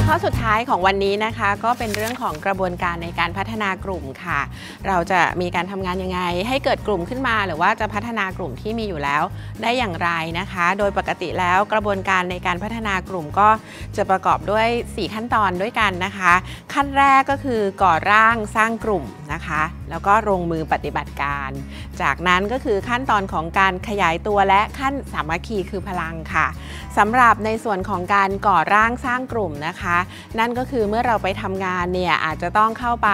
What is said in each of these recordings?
วข้อสุดท้ายของวันนี้นะคะ ก็เป็นเรื่องของกระบวนการในการพัฒนากลุ่มค่ะ เราจะมีการทำงานยังไง ให้เกิดกลุ่มขึ้นมา หรือว่าจะพัฒนากลุ่มที่มีอยู่แล้วได้อย่างไรนะคะ โดยปกติแล้วกระบวนการในการพัฒนากลุ่มก็จะประกอบด้วย 4 ขั้นตอนด้วยกันนะคะ ขั้นแรกก็คือก่อร่างสร้างกลุ่มนะคะ แล้วก็ลงมือปฏิบัติการ จากนั้นก็คือขั้นตอนของการขยายตัวและขั้นสามัคคีคือพลังค่ะสำหรับในส่วนของการก่อร่างสร้างกลุ่มนะคะนั่นก็คือเมื่อเราไปทำงานเนี่ยอาจจะต้องเข้าไป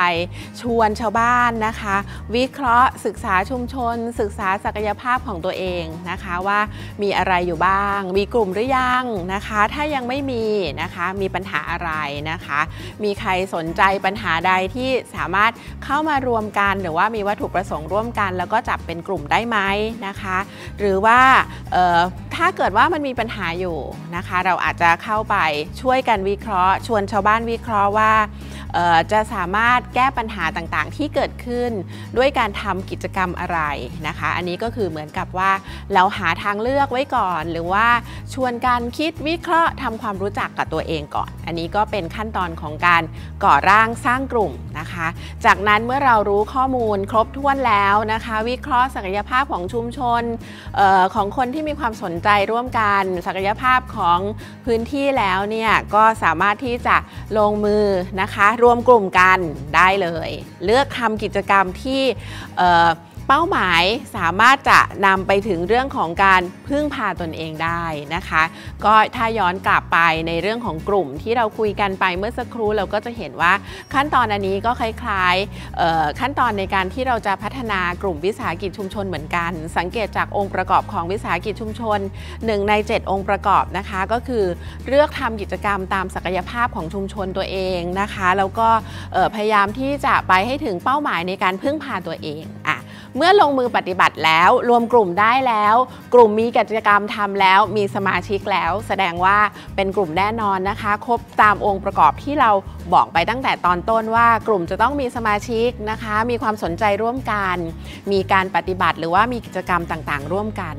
ชวนชาวบ้านนะคะ วิเคราะห์ศึกษาชุมชน ศึกษาศักยภาพของตัวเองนะคะว่ามีอะไรอยู่บ้าง มีกลุ่มหรือยังนะคะ ถ้ายังไม่มีนะคะ มีปัญหาอะไรนะคะ มีใครสนใจปัญหาใดที่สามารถเข้ามารวมกัน หรือว่ามีวัตถุประสงค์ร่วมกัน แล้วก็จับเป็นกลุ่มได้ไหมนะคะ หรือว่า ถ้าเกิดว่ามันมีปัญหาอยู่นะคะ เราอาจจะเข้าไปช่วยกันวิเคราะห์ ชวนชาวบ้านวิเคราะห์ว่า จะสามารถแก้ปัญหาต่างๆ ที่เกิดขึ้น ด้วยการทำกิจกรรมอะไรนะคะ อันนี้ก็คือเหมือนกับว่าเราหาทางเลือกไว้ก่อน หรือว่าชวนกันคิดวิเคราะห์ทำความรู้จักกับตัวเองก่อน อันนี้ก็เป็นขั้นตอนของการก่อร่างสร้างกลุ่มนะคะ จากนั้นเมื่อเรารู้ข้อมูลครบถ้วนแล้วนะคะ วิเคราะห์ศักยภาพของชุมชนออของคนที่มีความสนใจร่วมกัน ศักยภาพของพื้นที่แล้วเนี่ยก็สามารถที่จะลงมือนะคะรรวมกลุ่มกันได้เลย เลือกทำกิจกรรมที่ เป้าหมายสามารถจะนำไปถึงเรื่องของการพึ่งพาตนเองได้นะคะ ก็ถ้าย้อนกลับไปในเรื่องของกลุ่มที่เราคุยกันไปเมื่อสักครู่เราก็จะเห็นว่าขั้นตอนอันนี้ก็คล้ายๆขั้นตอนในการที่เราจะพัฒนากลุ่มวิสาหกิจชุมชนเหมือนกัน สังเกตจากองค์ประกอบของวิสาหกิจชุมชน1ใน 7 องค์ประกอบนะคะก็คือเลือกทำกิจกรรมตามศักยภาพของชุมชนตัวเองนะคะ แล้วก็พยายามที่จะไปให้ถึงเป้าหมายในการพึ่งพาตัวเองอะ เมื่อลงมือปฏิบัติแล้วรวมกลุ่มได้แล้ว กลุ่มมีกิจกรรมทำแล้วมีสมาชิกแล้ว แสดงว่าเป็นกลุ่มแน่นอนนะคะ ครบตามองค์ประกอบที่เราบอกไปตั้งแต่ตอนต้นว่ากลุ่มจะต้องมีสมาชิกนะคะ มีความสนใจร่วมกัน มีการปฏิบัติหรือว่ามีกิจกรรมต่างๆ ร่วมกัน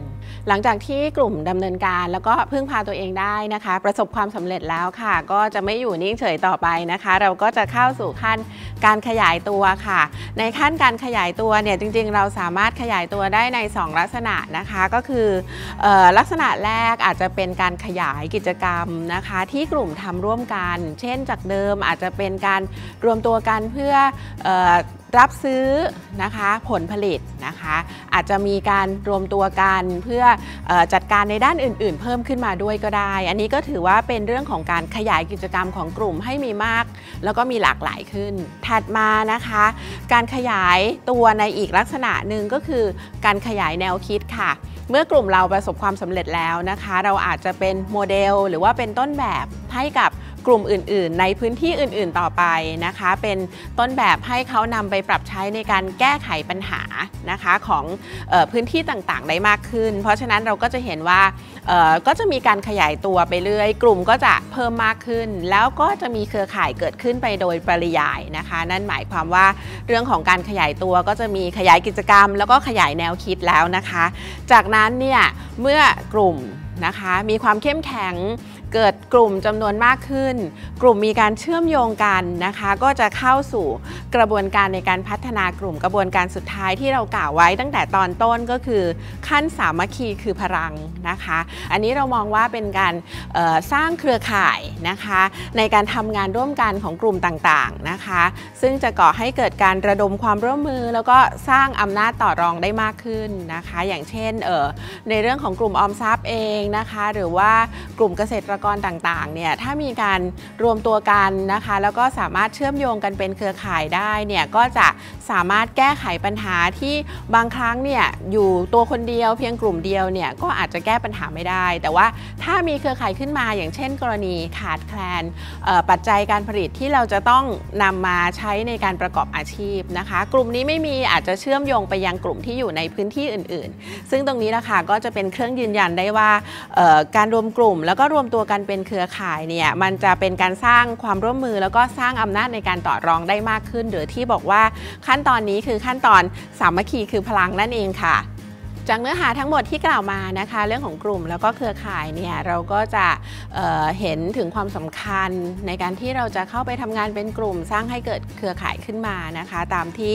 หลังจากที่กลุ่มดำเนินการแล้วก็พึ่งพาตัวเองได้นะคะ ประสบความสำเร็จแล้วค่ะ ก็จะไม่อยู่นิ่งเฉยต่อไปนะคะ เราก็จะเข้าสู่ขั้นการขยายตัวค่ะ ในขั้นการขยายตัวเนี่ยจริง ๆ เราสามารถขยายตัวได้ใน 2 ลักษณะนะคะก็คืออลักษณะแรกอาจจะเป็นการขยายกิจกรรมนะคะ ที่กลุ่มทำร่วมกัน เช่นจากเดิมอาจจะเป็นการรวมตัวกันเพื่อรับซื้อนะคะผลผลิตนะคะ อาจจะมีการรวมตัวกันเพื่ออจัดการในด้านอื่น ๆ เพิ่มขึ้นมาด้วยก็ได้ อันนี้ก็ถือว่าเป็นเรื่องของการขยายกิจกรรมของกลุ่มให้มีมาก แล้วก็มีหลากหลายขึ้น ถัดมานะคะ การขยายตัวในอีกลักษณะหนึ่งก็คือการขยายแนวคิดค่ะเมื่อกลุ่มเราประสบความสำเร็จแล้วนะคะ เราอาจจะเป็นโมเดลหรือว่าเป็นต้นแบบให้กับ กลุ่มอื่น ๆ ในพื้นที่อื่น ๆ ต่อไปนะคะ เป็นต้นแบบให้เขานำไปปรับใช้ในการแก้ไขปัญหานะคะของออพื้นที่ต่าง ๆ ได้มากขึ้น เพราะฉะนั้นเราก็จะเห็นว่าก็จะมีการขยายตัวไปเรื่อย กลุ่มก็จะเพิ่มมากขึ้น แล้วก็จะมีเครือข่ายเกิดขึ้นไปโดยปริยายนะคะ นั่นหมายความว่าเรื่องของการขยายตัวก็จะมีขยายกิจกรรม แล้วก็ขยายแนวคิดแล้วนะคะ จากนั้นเนี่ยเมื่อกลุ่มนะคะมีความเข้มแข็ง เกิดกลุ่มจำนวนมากขึ้น กลุ่มมีการเชื่อมโยงกันนะคะ ก็จะเข้าสู่กระบวนการในการพัฒนากลุ่มกระบวนการสุดท้ายที่เรากล่าวไว้ตั้งแต่ตอนต้นก็คือขั้นสามัคคีคือพลังนะคะ อันนี้เรามองว่าเป็นการสร้างเครือข่ายนะคะ ในการทำงานร่วมกันของกลุ่มต่างๆนะคะ ซึ่งจะก่อให้เกิดการระดมความร่วมมือ แล้วก็สร้างอำนาจต่อรองได้มากขึ้นนะคะ อย่างเช่นในเรื่องของกลุ่มออมทรัพย์เองนะคะ หรือว่ากลุ่มเกษตรกรต่างๆเนี่ยถ้ามีการรวมตัวกันนะคะ แล้วก็สามารถเชื่อมโยงกันเป็นเครือข่ายได้เนี่ยก็จะสามารถแก้ไขปัญหาที่บางครั้งเนี่ยอยู่ตัวคนเดียวเพียงกลุ่มเดียวเนี่ยก็อาจจะแก้ปัญหาไม่ได้ แต่ว่าถ้ามีเครือข่ายขึ้นมาอย่างเช่น กรณีขาดแคลนปัจจัยการผลิตที่เราจะต้องนำมาใช้ในการประกอบอาชีพนะคะ กลุ่มนี้ไม่มีอาจจะเชื่อมโยงไปยังกลุ่มที่อยู่ในพื้นที่อื่น ๆ ซึ่งตรงนี้นะคะก็จะเป็นเครื่องยืนยันได้ว่าการรวมกลุ่ม แล้วก็รวมตัวกันเป็นเครือข่ายเนี่ยมันจะเป็นการสร้างความร่วมมือ แล้วก็สร้างอำนาจในการต่อรองได้มากขึ้น หรือที่บอกว่าขั้นตอนนี้คือขั้นตอนสามัคคีคือพลังนั่นเองค่ะ จากเนื้อหาทั้งหมดที่กล่าวมานะคะเรื่องของกลุ่มแล้วก็เครือข่ายเนี่ยเราก็จะเเห็นถึงความสำคัญในการที่เราจะเข้าไปทำงานเป็นกลุ่ม สร้างให้เกิดเครือข่ายขึ้นมานะคะ ตามที่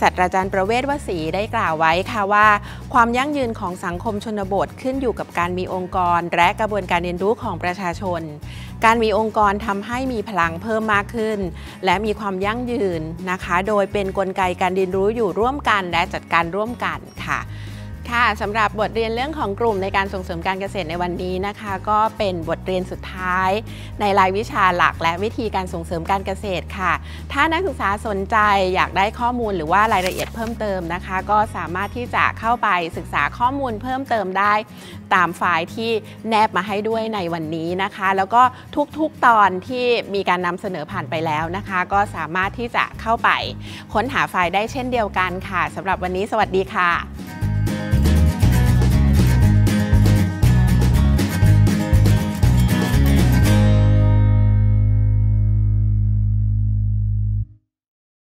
ศาสตราจารย์ประเวศวสีได้กล่าวไว้ค่ะว่า ความยั่งยืนของสังคมชนบทขึ้นอยู่กับการมีองค์กร และกระบวนการเรียนรู้ของประชาชน การมีองค์กรทำให้มีพลังเพิ่มมากขึ้น และมีความยั่งยืนนะคะ โดยเป็นกลไกการเรียนรู้อยู่ร่วมกันและจัดการร่วมกันค่ะ ค่ะสำหรับบทเรียนเรื่องของกลุ่มในการส่งเสริมการเกษตรในวันนี้นะคะ ก็เป็นบทเรียนสุดท้าย ในรายวิชาหลักและวิธีการส่งเสริมการเกษตรค่ะ ถ้านักศึกษาสนใจอยากได้ข้อมูลหรือว่ารายละเอียดเพิ่มเติมนะคะ ก็สามารถที่จะเข้าไปศึกษาข้อมูลเพิ่มเติมได้ ตามไฟล์ที่แนบมาให้ด้วยในวันนี้นะคะ แล้วก็ทุกๆตอนที่มีการนำเสนอผ่านไปแล้วนะคะ ก็สามารถที่จะเข้าไปค้นหาไฟล์ได้เช่นเดียวกันค่ะสำหรับวันนี้ สวัสดีค่ะ